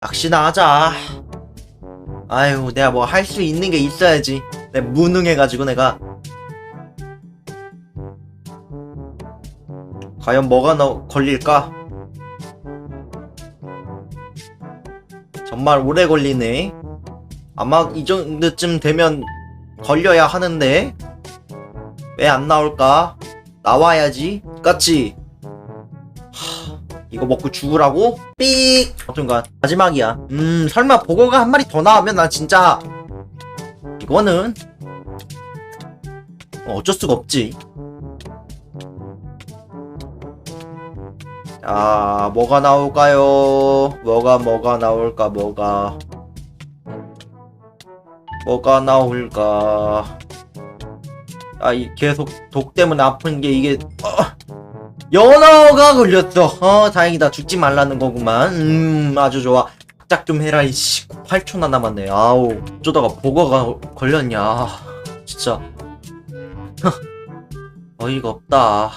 낚시나 하자. 아유, 내가 뭐 할 수 있는 게 있어야지. 내가 무능해가지고 내가. 과연 뭐가 나 걸릴까? 정말 오래 걸리네. 아마 이 정도쯤 되면 걸려야 하는데 왜 안 나올까? 나와야지. 같이. 하, 이거 먹고 죽으라고? 삑! 어쩐가 마지막이야. 음 설마 보고가 한 마리 더 나오면 나 진짜 이거는 어쩔 수가 없지. 자, 뭐가 나올까요? 뭐가 뭐가 나올까? 뭐가 뭐가 나올까? 아, 이 계속 독 때문에 아픈 게 이게 어, 연어가 걸렸어. 어, 다행이다. 죽지 말라는 거구만. 음, 아주 좋아. 짝좀 해라 이씨. 8초나 남았네. 아우. 어쩌다가 보거가 걸렸냐. 아, 진짜. 어이가 없다.